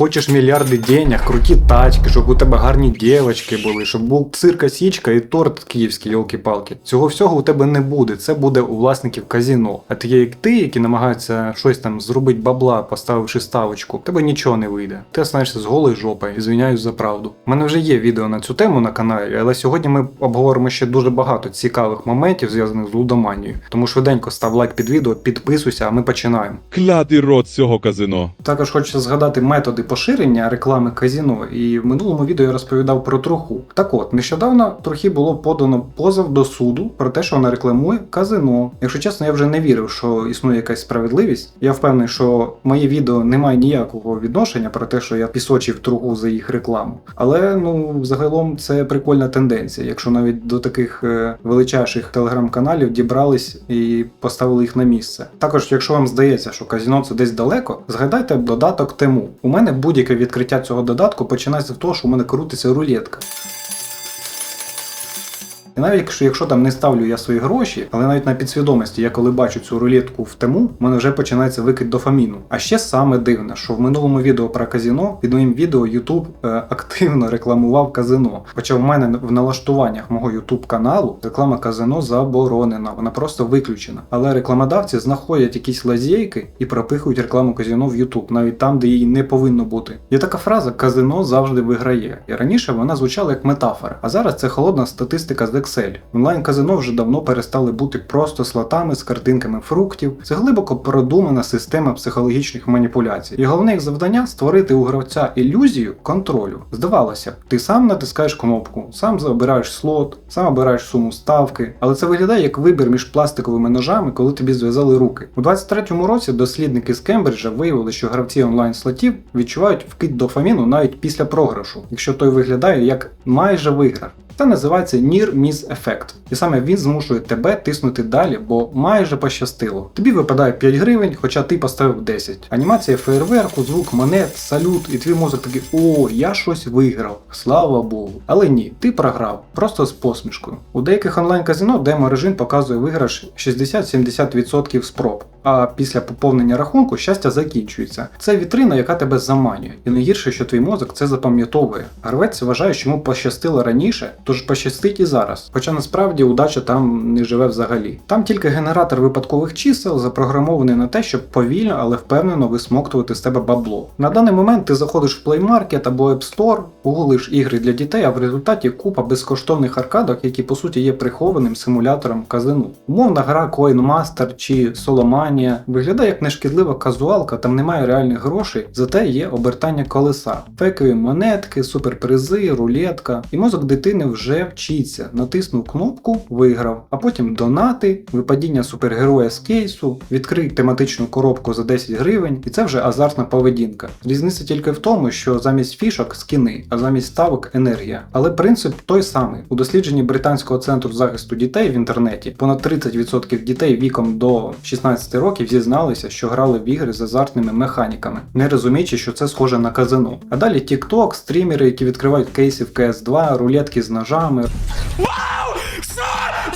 Хочеш мільярди денег, круті тачки, щоб у тебе гарні дівчатки були, щоб був цирка січка і торт київський, йолки-палки. Цього всього у тебе не буде. Це буде у власників казіно. А такі як ти, які намагаються щось там зробити бабла, поставивши ставочку, в тебе нічого не вийде. Ти останешся з голою жопою і звиняюсь за правду. У мене вже є відео на цю тему на каналі, але сьогодні ми обговоримо ще дуже багато цікавих моментів, зв'язаних з лудоманією. Тому швиденько став лайк під відео, підписуйся, а ми починаємо. Клятий рот цього казино. Також хочеться згадати методи поширення реклами казіно, і в минулому відео я розповідав про труху. Так от, нещодавно трохі було подано позов до суду про те, що вона рекламує казино. Якщо чесно, я вже не вірив, що існує якась справедливість. Я впевнений, що моє відео не має ніякого відношення про те, що я пісочив труху за їх рекламу. Але ну загалом це прикольна тенденція, якщо навіть до таких е, величайших телеграм-каналів дібрались і поставили їх на місце. Також, якщо вам здається, що казіно це десь далеко, згадайте додаток Тему. У мене будь-яке відкриття цього додатку починається з того, що у мене крутиться рулетка. І навіть якщо, якщо там не ставлю я свої гроші, але навіть на підсвідомості, я коли бачу цю рулетку в тему, в мене вже починається викид дофаміну. А ще саме дивне, що в минулому відео про казіно під моїм відео YouTube е, активно рекламував казино. Хоча в мене в налаштуваннях мого YouTube каналу реклама казино заборонена, вона просто виключена. Але рекламодавці знаходять якісь лазейки і пропихують рекламу казино в YouTube, навіть там, де її не повинно бути. Є така фраза казино завжди виграє. І раніше вона звучала як метафора, а зараз це холодна статистика з Excel. Онлайн-казино вже давно перестали бути просто слотами з картинками фруктів. Це глибоко продумана система психологічних маніпуляцій. І головне їх завдання створити у гравця ілюзію контролю. Здавалося ти сам натискаєш кнопку, сам обираєш слот, сам обираєш суму ставки, але це виглядає як вибір між пластиковими ножами, коли тобі зв'язали руки. У 23-му році дослідники з Кембриджа виявили, що гравці онлайн-слотів відчувають вкид дофаміну навіть після програшу, якщо той виглядає як майже виграш. Це називається Near Miss ефект. І саме він змушує тебе тиснути далі, бо майже пощастило. Тобі випадає 5 гривень, хоча ти поставив 10. Анімація фейерверку, звук монет, салют, і твій мозок такий о, я щось виграв. Слава Богу. Але ні, ти програв, просто з посмішкою. У деяких онлайн-казино демо-режим показує виграш 60-70% спроб. А після поповнення рахунку щастя закінчується. Це вітрина, яка тебе заманює. І найгірше, що твій мозок це запам'ятовує. Гравець вважає, що йому пощастило раніше, тож пощастить і зараз. Хоча насправді удача там не живе взагалі. Там тільки генератор випадкових чисел запрограмований на те, щоб повільно, але впевнено висмоктувати з тебе бабло. На даний момент ти заходиш в Play Market або App Store, гуглиш ігри для дітей, а в результаті купа безкоштовних аркадок, які по суті є прихованим симулятором казину. Умовна гра Coin Master чи Solomania виглядає як нешкідлива казуалка, там немає реальних грошей, зате є обертання колеса, фейкові монетки, суперпризи, рулетка. І мозок дитини вже вчиться. Натиснув кнопку, виграв, а потім донати, випадіння супергероя з кейсу, відкрий тематичну коробку за 10 гривень, і це вже азартна поведінка. Різниця тільки в тому, що замість фішок скіни, а замість ставок енергія. Але принцип той самий. У дослідженні британського центру захисту дітей в інтернеті понад 30% дітей віком до 16 років зізналися, що грали в ігри з азартними механіками, не розуміючи, що це схоже на казино. А далі TikTok, стрімери, які відкривають кейси в CS2, рулетки з ножами, Вау! Що?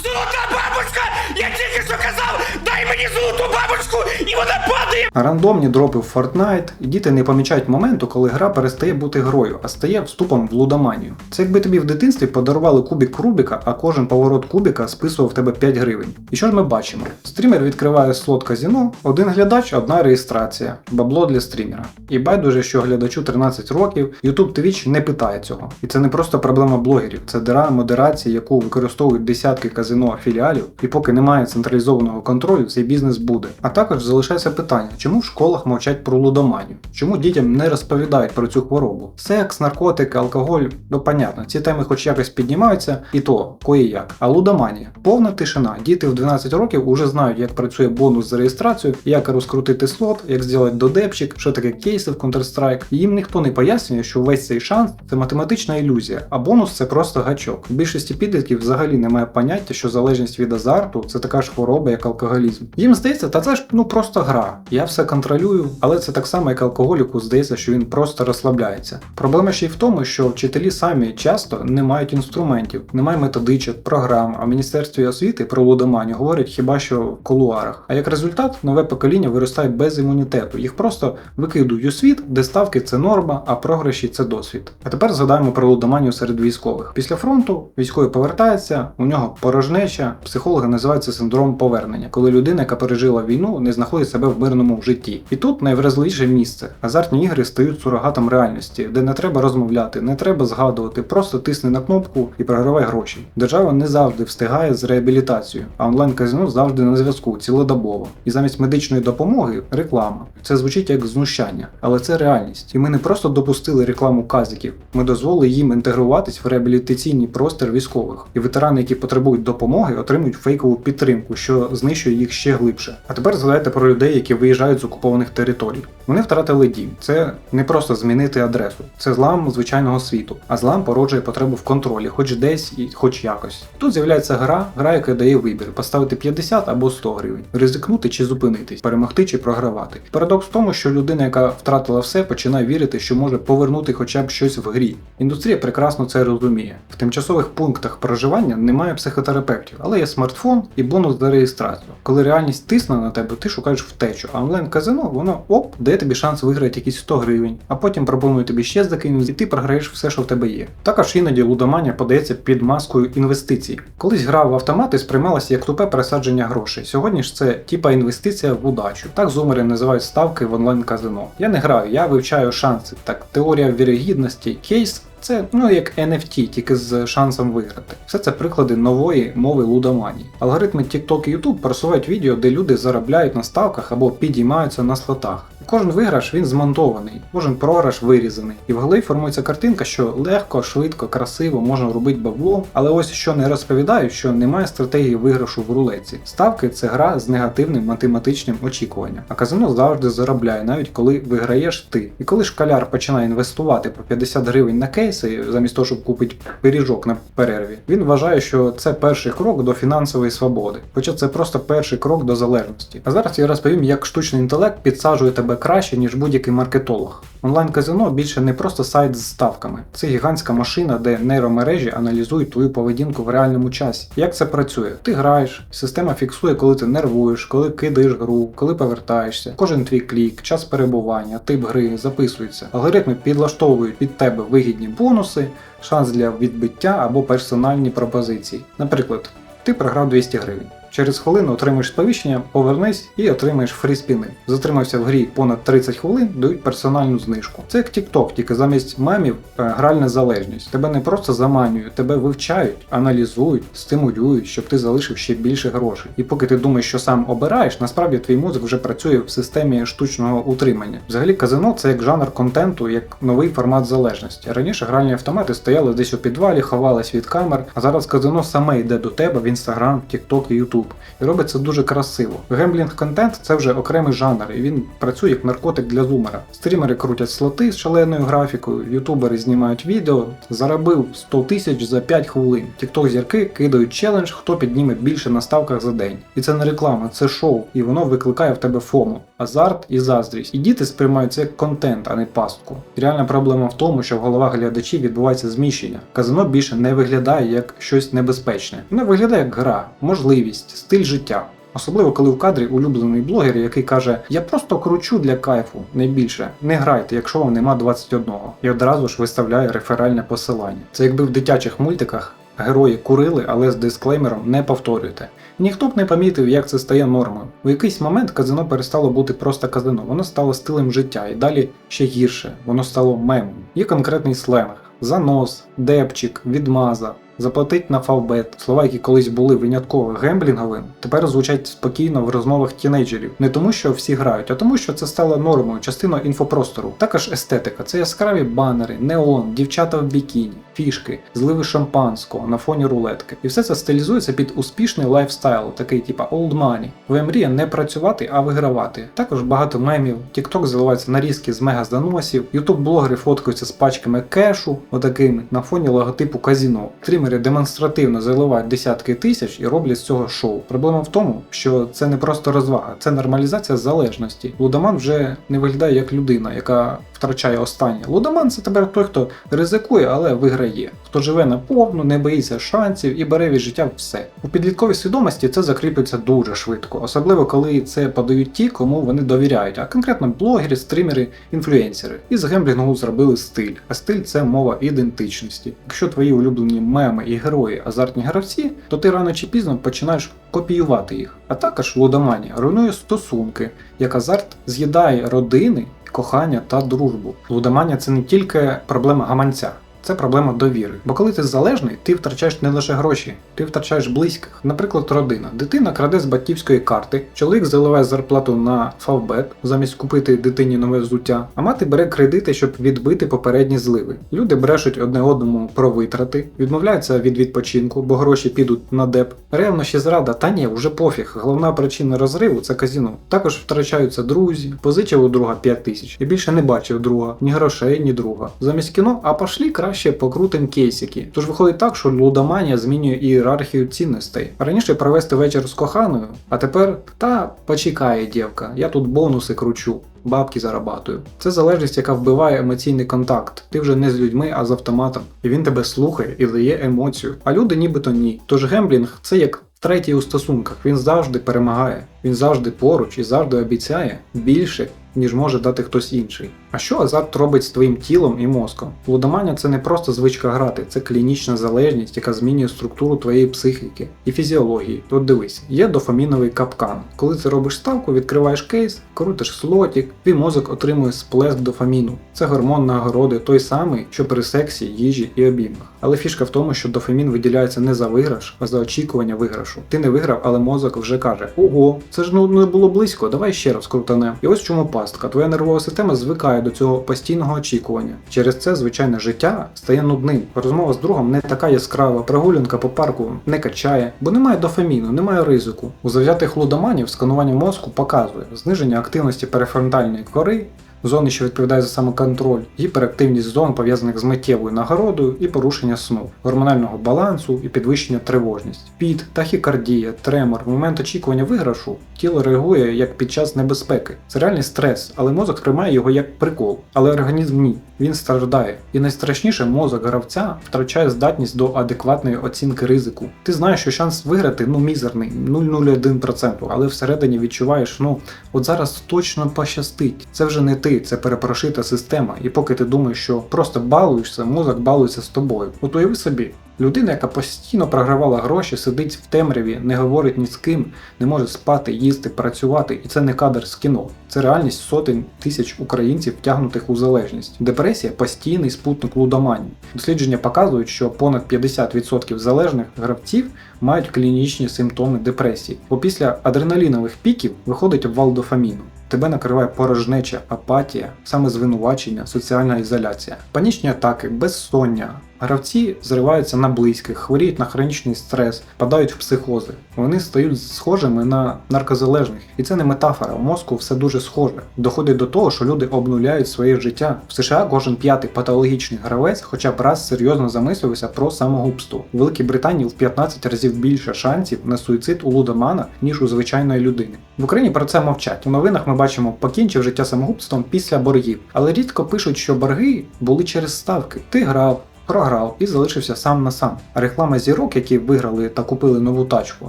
Золота бабочка! Я тільки що казав! Дай мені золоту бабочку! І вона падає! Рандомні дропи в Fortnite, і діти не помічають моменту, коли гра перестає бути грою, а стає вступом в лудоманію. Це якби тобі в дитинстві подарували кубик Рубіка, а кожен поворот кубіка списував в тебе 5 гривень. І що ж ми бачимо? Стрімер відкриває слот казіно, один глядач, одна реєстрація, бабло для стрімера. І байдуже, що глядачу 13 років, YouTube Twitch не питає цього. І це не просто проблема блогерів, це дира модерації, яку використовують десятки казино філіалів, і поки немає централізованого контролю, цей бізнес буде. А також залишається питання, чому в школах мовчать про лудоманію? Чому дітям не розповідають про цю хворобу? Секс, наркотики, алкоголь, ну понятно, ці теми хоч якось піднімаються, і то кої як. А лудоманія повна тишина. Діти в 12 років уже знають, як працює бонус за реєстрацію, як розкрутити слот, як зробити додепчик, що таке кейси в Counter-Strike. Їм ніхто не пояснює, що весь цей шанс це математична ілюзія, а бонус це просто гачок. У більшості підлітків взагалі немає поняття, що залежність від азарту це така ж хвороба, як алкоголізм. Їм здається, та Це ж ну просто гра. Я все контролюю, але це так само, як алкоголіку здається, що він просто розслабляється. Проблема ще й в тому, що вчителі самі часто не мають інструментів, немає методичок, програм, а в міністерстві освіти про лудоманію говорять хіба що в кулуарах. А як результат, нове покоління виростає без імунітету. Їх просто викидують у світ, де ставки це норма, а програші це досвід. А тепер згадаємо про лудоманію серед військових. Після фронту військовий повертається, у нього порожнеча. Психологи називають це синдром повернення, коли людина, яка пережила війну, не знаходить себе в мирному житті. І тут найвразливіше місце. Азартні ігри стають сурогатом реальності, де не треба розмовляти, не треба згадувати, просто тисни на кнопку і програвай гроші. Держава не завжди встигає з реабілітацією, а онлайн-казино завжди на зв'язку, цілодобово. І замість медичної допомоги реклама. Це звучить як знущання, але це реальність. І ми не просто допустили рекламу казиків, ми дозволили їм інтегруватись в реабілітаційний простір військових. І ветерани, які потребують допомоги, отримують фейкову підтримку, що знищує їх ще глибше. А тепер згадайте про людей, які виїжджають з окупованих територій. Вони втратили дім. Це не просто змінити адресу, це злам звичайного світу. А злам породжує потребу в контролі, хоч десь і хоч якось. Тут з'являється гра, гра, яка дає вибір: поставити 50 або 100 гривень, ризикнути чи зупинитись, перемогти чи програвати. Парадокс в тому, що людина, яка втратила все, починає вірити, що може повернути хоча б щось в грі. Індустрія прекрасно це розуміє. В тимчасових пунктах проживання немає психотерапевтів, але є смартфон і бонус за реєстрацію. Коли реальність тисне на тебе, ти шукаєш втечу, а онлайн-казино воно оп, дає тобі шанс виграти якісь 100 гривень, а потім пропонує тобі ще закинути, і ти програєш все, що в тебе є. Також іноді лудоманія подається під маскою інвестицій. Колись гра в автомати сприймалася як тупе пересадження грошей. Сьогодні ж це типа інвестиція в удачу. Так зумери називають ставки в онлайн-казино. Я не граю, я вивчаю шанси. Так, теорія вірогідності, кейс. Це ну як NFT, тільки з шансом виграти. Все це приклади нової мови лудоманії. Алгоритми TikTok і YouTube просувають відео, де люди заробляють на ставках або підіймаються на слотах. Кожен виграш він змонтований, кожен програш вирізаний. І в голові формується картинка, що легко, швидко, красиво можна робити бабло, але ось що не розповідають, що немає стратегії виграшу в рулетці. Ставки це гра з негативним математичним очікуванням. А казино завжди заробляє, навіть коли виграєш ти. І коли шкаляр починає інвестувати по 50 гривень на кейси, замість того, щоб купити пиріжок на перерві, він вважає, що це перший крок до фінансової свободи. Хоча це просто перший крок до залежності. А зараз я розповім, як штучний інтелект підсаджує тебе краще, ніж будь-який маркетолог. Онлайн-казино більше не просто сайт з ставками. Це гігантська машина, де нейромережі аналізують твою поведінку в реальному часі. Як це працює? Ти граєш, система фіксує, коли ти нервуєш, коли кидаєш гру, коли повертаєшся. Кожен твій клік, час перебування, тип гри записується. Алгоритми підлаштовують під тебе вигідні бонуси, шанс для відбиття або персональні пропозиції. Наприклад, ти програв 200 гривень. Через хвилину отримаєш сповіщення, повернись і отримаєш фрі-спіни. Затримався в грі понад 30 хвилин, дають персональну знижку. Це як TikTok, тільки замість мемів е, гральна залежність. Тебе не просто заманюють, тебе вивчають, аналізують, стимулюють, щоб ти залишив ще більше грошей. І поки ти думаєш, що сам обираєш, насправді твій мозок вже працює в системі штучного утримання. Взагалі, казино це як жанр контенту, як новий формат залежності. Раніше гральні автомати стояли десь у підвалі, ховались від камер, а зараз казино саме йде до тебе в Instagram, TikTok і YouTube. І робить це дуже красиво. Гемблінг контент це вже окремий жанр, і він працює як наркотик для зумера. Стрімери крутять слоти з шаленою графікою, ютубери знімають відео, заробив 100 тисяч за 5 хвилин. Тікток зірки кидають челендж, хто підніме більше на ставках за день. І це не реклама, це шоу, і воно викликає в тебе фому, азарт і заздрість. І діти сприймають це як контент, а не пастку. І реальна проблема в тому, що в головах глядачів відбувається зміщення. Казино більше не виглядає як щось небезпечне. Воно виглядає як гра, можливість, стиль життя. Особливо коли в кадрі улюблений блогер, який каже: Я просто кручу для кайфу, не більше. Не грайте, якщо вам нема 21. І одразу ж виставляє реферальне посилання. Це якби в дитячих мультиках герої курили, але з дисклеймером не повторюйте. Ніхто б не помітив, як це стає нормою. У якийсь момент казино перестало бути просто казино, воно стало стилем життя, і далі ще гірше, воно стало мемом. Є конкретний сленг: занос, депчик, відмаза. Заплатить на фавбет. Слова, які колись були винятково гемблінговим, тепер звучать спокійно в розмовах тінейджерів. Не тому, що всі грають, а тому, що це стало нормою, частиною інфопростору. Також естетика це яскраві банери, неон, дівчата в бікіні, фішки, зливи шампанського на фоні рулетки. І все це стилізується під успішний лайфстайл, такий типа old money. Твоя мрія не працювати, а вигравати. Також багато мемів. TikTok заливається нарізки з мега заносів, ютуб блогери фоткаються з пачками кешу, отакими, на фоні логотипу казіно. Стрімери демонстративно заливають десятки тисяч і роблять з цього шоу. Проблема в тому, що це не просто розвага, це нормалізація залежності. Лудоман вже не виглядає як людина, яка втрачає останнє. Лудоман це тепер той, хто ризикує, але виграє. Хто живе наповну, не боїться шансів і бере від життя все. У підлітковій свідомості це закріплюється дуже швидко, особливо коли це подають ті, кому вони довіряють, а конкретно блогери, стрімери, інфлюенсери. І з гемблінгу зробили стиль. А стиль це мова ідентичності. Якщо твої улюблені меми і герої азартні гравці, то ти рано чи пізно починаєш копіювати їх. А також лудоманія руйнує стосунки, як азарт з'їдає родини, кохання та дружбу. Лудоманія це не тільки проблема гаманця. Це проблема довіри. Бо коли ти залежний, ти втрачаєш не лише гроші, ти втрачаєш близьких. Наприклад, родина. Дитина краде з батьківської карти, чоловік заливає зарплату на фавбет замість купити дитині нове взуття, а мати бере кредити, щоб відбити попередні зливи. Люди брешуть одне одному про витрати, відмовляються від відпочинку, бо гроші підуть на деп. Ревнощі зрада, та ні, вже пофіг. Головна причина розриву це казіно. Також втрачаються друзі, позичив у друга 5 тисяч і більше не бачив друга, ні грошей, ні друга. Замість кіно, а пошлі краще покрутим кейсики. Тож виходить так, що лудоманія змінює ієрархію цінностей. Раніше провести вечір з коханою, а тепер та почекає дівка, я тут бонуси кручу. Бабки зарабатую. Це залежність, яка вбиває емоційний контакт. Ти вже не з людьми, а з автоматом. І він тебе слухає і дає емоцію. А люди нібито ні. Тож гемблінг це як третій у стосунках. Він завжди перемагає. Він завжди поруч і завжди обіцяє більше, ніж може дати хтось інший. А що азарт робить з твоїм тілом і мозком? Лудоманія це не просто звичка грати, це клінічна залежність, яка змінює структуру твоєї психіки і фізіології. От дивись, є дофаміновий капкан. Коли ти робиш ставку, відкриваєш кейс, крутиш слотік, твій мозок отримує сплеск дофаміну. Це гормон нагороди, той самий, що при сексі, їжі і обіймах. Але фішка в тому, що дофамін виділяється не за виграш, а за очікування виграшу. Ти не виграв, але мозок вже каже: Ого, це ж ну не було близько, давай ще раз крутане. І ось в чому пастка. Твоя нервова система звикає до цього постійного очікування. Через це звичайне життя стає нудним. Розмова з другом не така яскрава, прогулянка по парку не качає, бо немає дофаміну, немає ризику. У завзятих лудоманів сканування мозку показує зниження активності перефронтальної кори. Зони, що відповідає за самоконтроль, гіперактивність зон, пов'язаних з миттєвою нагородою і порушення сну, гормонального балансу і підвищення тривожність, піт, тахікардія, тремор, в момент очікування виграшу, тіло реагує як під час небезпеки. Це реальний стрес, але мозок сприймає його як прикол, але організм ні. Він страждає. І найстрашніше, мозок гравця втрачає здатність до адекватної оцінки ризику. Ти знаєш, що шанс виграти ну мізерний, 0,01%, але всередині відчуваєш, ну от зараз точно пощастить. Це вже не ти, це перепрошита система. І поки ти думаєш, що просто балуєшся, мозок балується з тобою. От уяви собі. Людина, яка постійно програвала гроші, сидить в темряві, не говорить ні з ким, не може спати, їсти, працювати, і це не кадр з кіно. Це реальність сотень тисяч українців, втягнутих у залежність. Депресія постійний спутник лудоманії. Дослідження показують, що понад 50% залежних гравців мають клінічні симптоми депресії, бо після адреналінових піків виходить обвал дофаміну. Тебе накриває порожнеча, апатія, самозвинувачення, соціальна ізоляція, панічні атаки, безсоння. Гравці зриваються на близьких, хворіють на хронічний стрес, падають в психози. Вони стають схожими на наркозалежних. І це не метафора, у мозку все дуже схоже. Доходить до того, що люди обнуляють своє життя. В США кожен п'ятий патологічний гравець хоча б раз серйозно замислився про самогубство. У Великій Британії в 15 разів більше шансів на суїцид у лудомана, ніж у звичайної людини. В Україні про це мовчать. У новинах ми бачимо покінчив життя самогубством після боргів, але рідко пишуть, що борги були через ставки. Ти грав. Програв і залишився сам на сам. Реклама зірок, які виграли та купили нову тачку,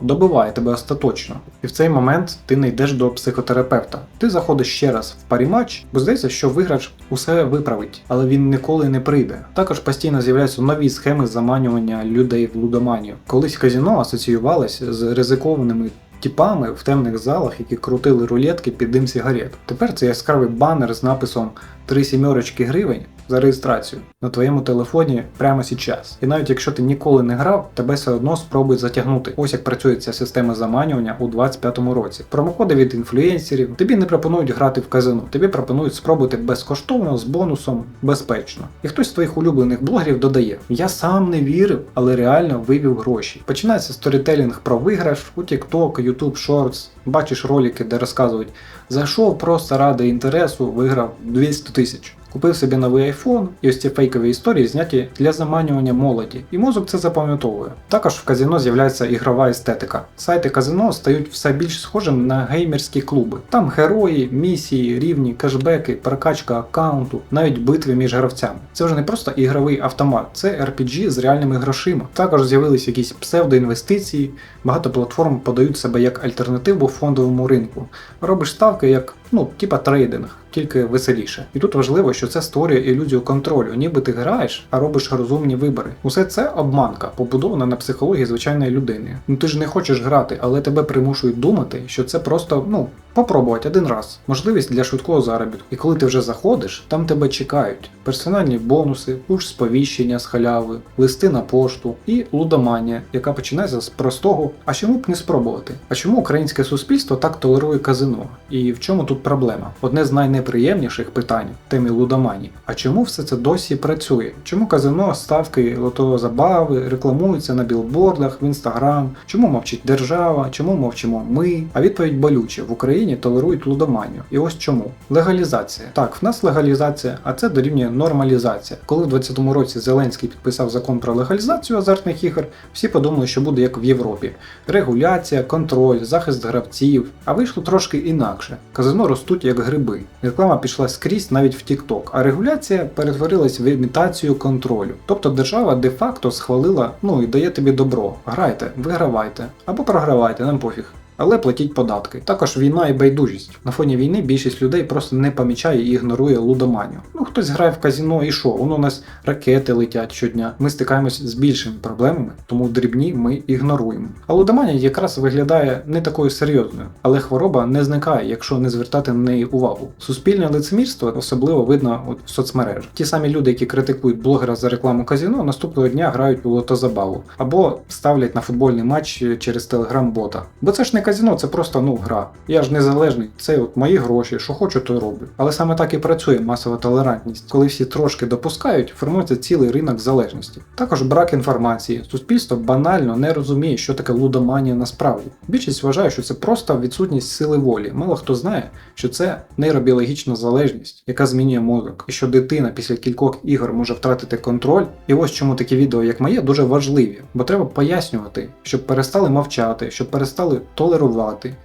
добиває тебе остаточно. І в цей момент ти не йдеш до психотерапевта. Ти заходиш ще раз в парі-матч, бо здається, що виграш усе виправить, але він ніколи не прийде. Також постійно з'являються нові схеми заманювання людей в лудоманію. Колись казіно асоціювалося з ризикованими. Тіпами в темних залах, які крутили рулетки під дим сигарет. Тепер це яскравий банер з написом «Три сімерочки гривень за реєстрацію на твоєму телефоні прямо зараз. І навіть якщо ти ніколи не грав, тебе все одно спробують затягнути. Ось як працює ця система заманювання у 2025 році. Промокоди від інфлюенсерів тобі не пропонують грати в казино, тобі пропонують спробувати безкоштовно з бонусом безпечно. І хтось з твоїх улюблених блогерів додає: Я сам не вірив, але реально вивів гроші. Починається сторітелінг про виграш у TikTok, YouTube Shorts. Бачиш ролики, де розказують, зайшов просто ради інтересу, виграв 200 тисяч. Купив собі новий iPhone, і ось ці фейкові історії зняті для заманювання молоді, і мозок це запам'ятовує. Також в казино з'являється ігрова естетика. Сайти казино стають все більш схожим на геймерські клуби. Там герої, місії, рівні, кешбеки, прокачка аккаунту, навіть битви між гравцями. Це вже не просто ігровий автомат, це RPG з реальними грошима. Також з'явились якісь псевдоінвестиції, багато платформ подають себе як альтернативу фондовому ринку. Робиш ставки як ну, типа трейдинг, тільки веселіше. І тут важливо, що це створює ілюзію контролю, ніби ти граєш, а робиш розумні вибори. Усе це обманка, побудована на психології звичайної людини. Ну ти ж не хочеш грати, але тебе примушують думати, що це просто ну. Попробувати один раз, можливість для швидкого заробітку. І коли ти вже заходиш, там тебе чекають персональні бонуси, пуш сповіщення з халяви, листи на пошту і лудоманія, яка починається з простого. А чому б не спробувати? А чому українське суспільство так толерує казино? І в чому тут проблема? Одне з найнеприємніших питань темі лудоманії. А чому все це досі працює? Чому казино, ставки, лото-забави рекламуються на білбордах, в інстаграм? Чому мовчить держава? Чому мовчимо ми? А відповідь болюче в Україні толерують лудоманію. І ось чому легалізація. Так, в нас легалізація, а це дорівнює нормалізація. Коли в 2020 році Зеленський підписав закон про легалізацію азартних ігор, всі подумали, що буде як в Європі: регуляція, контроль, захист гравців. А вийшло трошки інакше. Казино ростуть як гриби. Реклама пішла скрізь навіть в TikTok, а регуляція перетворилась в імітацію контролю. Тобто держава де-факто схвалила, ну і дає тобі добро. Грайте, вигравайте або програвайте, нам пофіг. Але платіть податки. Також війна і байдужість. На фоні війни більшість людей просто не помічає і ігнорує лудоманію. Ну хтось грає в казіно і що? Воно у нас ракети летять щодня. Ми стикаємось з більшими проблемами, тому дрібні ми ігноруємо. А лудоманія якраз виглядає не такою серйозною, але хвороба не зникає, якщо не звертати на неї увагу. Суспільне лицемірство особливо видно от в соцмережах. Ті самі люди, які критикують блогера за рекламу казіно, наступного дня грають у лотозабаву або ставлять на футбольний матч через телеграм-бота. Бо це ж не казіно, це просто ну гра. Я ж незалежний, це от мої гроші, що хочу, то роблю. Але саме так і працює масова толерантність. Коли всі трошки допускають, формується цілий ринок залежності. Також брак інформації. Суспільство банально не розуміє, що таке лудоманія насправді. Більшість вважає, що це просто відсутність сили волі. Мало хто знає, що це нейробіологічна залежність, яка змінює мозок, і що дитина після кількох ігор може втратити контроль. І ось чому такі відео, як моє, дуже важливі, бо треба пояснювати, щоб перестали мовчати, щоб перестали толерувати,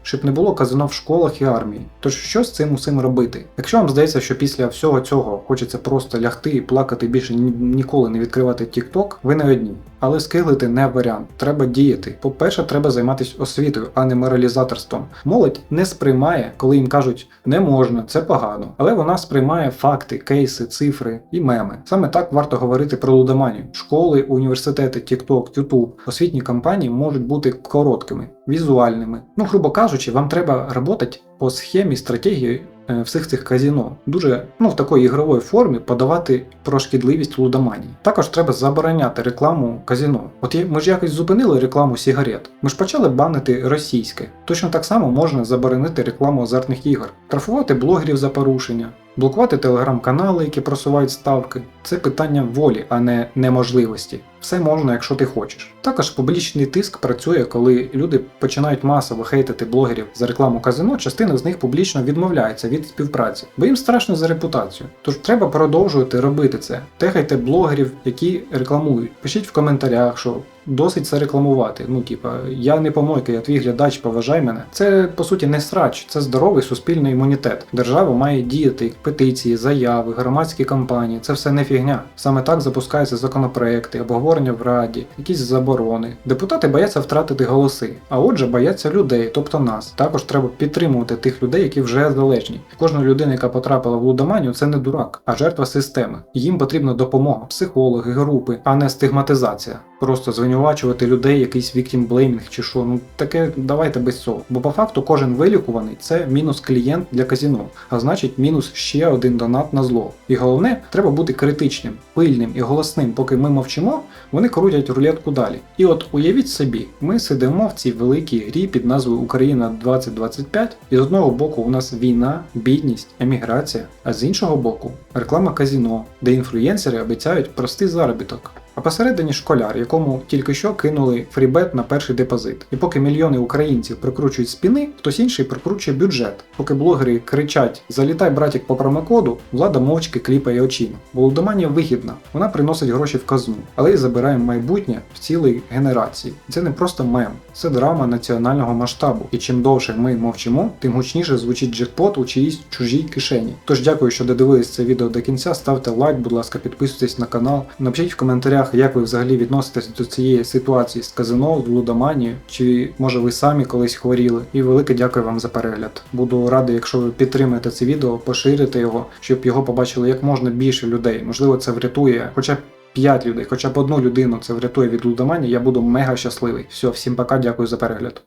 щоб не було казино в школах і армії. Тож що з цим усім робити? Якщо вам здається, що після всього цього хочеться просто лягти і плакати більше ні- ніколи не відкривати TikTok, ви не одні. Але скиглити не варіант, треба діяти. По-перше, треба займатися освітою, а не моралізаторством. Молодь не сприймає, коли їм кажуть не можна, це погано. Але вона сприймає факти, кейси, цифри і меми. Саме так варто говорити про лудоманію. Школи, університети, TikTok, YouTube, освітні кампанії можуть бути короткими, візуальними. Ну, грубо кажучи, вам треба працювати по схемі стратегії е, всіх цих казіно. Дуже ну в такої ігрової формі подавати про шкідливість лудоманії. Також треба забороняти рекламу казіно. От ми ж якось зупинили рекламу сигарет. Ми ж почали банити російське. Точно так само можна заборонити рекламу азартних ігор, штрафувати блогерів за порушення. Блокувати телеграм-канали, які просувають ставки, це питання волі, а не неможливості. Все можна, якщо ти хочеш. Також публічний тиск працює, коли люди починають масово хейтити блогерів за рекламу казино, частина з них публічно відмовляється від співпраці, бо їм страшно за репутацію. Тож треба продовжувати робити це. Тегайте блогерів, які рекламують. Пишіть в коментарях, що досить це рекламувати. Ну, типа, я не помойка, я твій глядач, поважай мене. Це по суті не срач, це здоровий суспільний імунітет. Держава має діяти, петиції, заяви, громадські кампанії. Це все не фігня. Саме так запускаються законопроекти, обговорення в раді, якісь заборони. Депутати бояться втратити голоси, а отже, бояться людей, тобто нас. Також треба підтримувати тих людей, які вже залежні. Кожна людина, яка потрапила в лудоманію, це не дурак, а жертва системи. Їм потрібна допомога, психологи, групи, а не стигматизація. Просто звинувачувати людей, якийсь victim blaming чи що. Ну таке давайте без цього. Бо по факту кожен вилікуваний це мінус клієнт для казіно, а значить мінус ще один донат на зло. І головне, треба бути критичним, пильним і голосним, поки ми мовчимо, вони крутять рулетку далі. І от уявіть собі, ми сидимо в цій великій грі під назвою Україна 2025, і з одного боку у нас війна, бідність, еміграція, а з іншого боку реклама казіно, де інфлюєнсери обіцяють простий заробіток. А посередині школяр, якому тільки що кинули фрібет на перший депозит. І поки мільйони українців прикручують спіни, хтось інший прикручує бюджет. Поки блогери кричать Залітай, братік, по промокоду, влада мовчки кліпає очима. Бо лудоманія вигідна, вона приносить гроші в казну, але й забирає майбутнє в цілій генерації. Це не просто мем, це драма національного масштабу. І чим довше ми мовчимо, тим гучніше звучить джекпот у чиїсь чужій кишені. Тож дякую, що додивились це відео до кінця. Ставте лайк, будь ласка, підписуйтесь на канал. Напишіть в коментарях, як ви взагалі відноситесь до цієї ситуації з казино, лудоманією, чи може ви самі колись хворіли. І велике дякую вам за перегляд. Буду радий, якщо ви підтримаєте це відео, поширите його, щоб його побачили як можна більше людей. Можливо, це врятує хоча б 5 людей, хоча б одну людину це врятує від лудоманії, я буду мега щасливий. Все, всім пока, дякую за перегляд.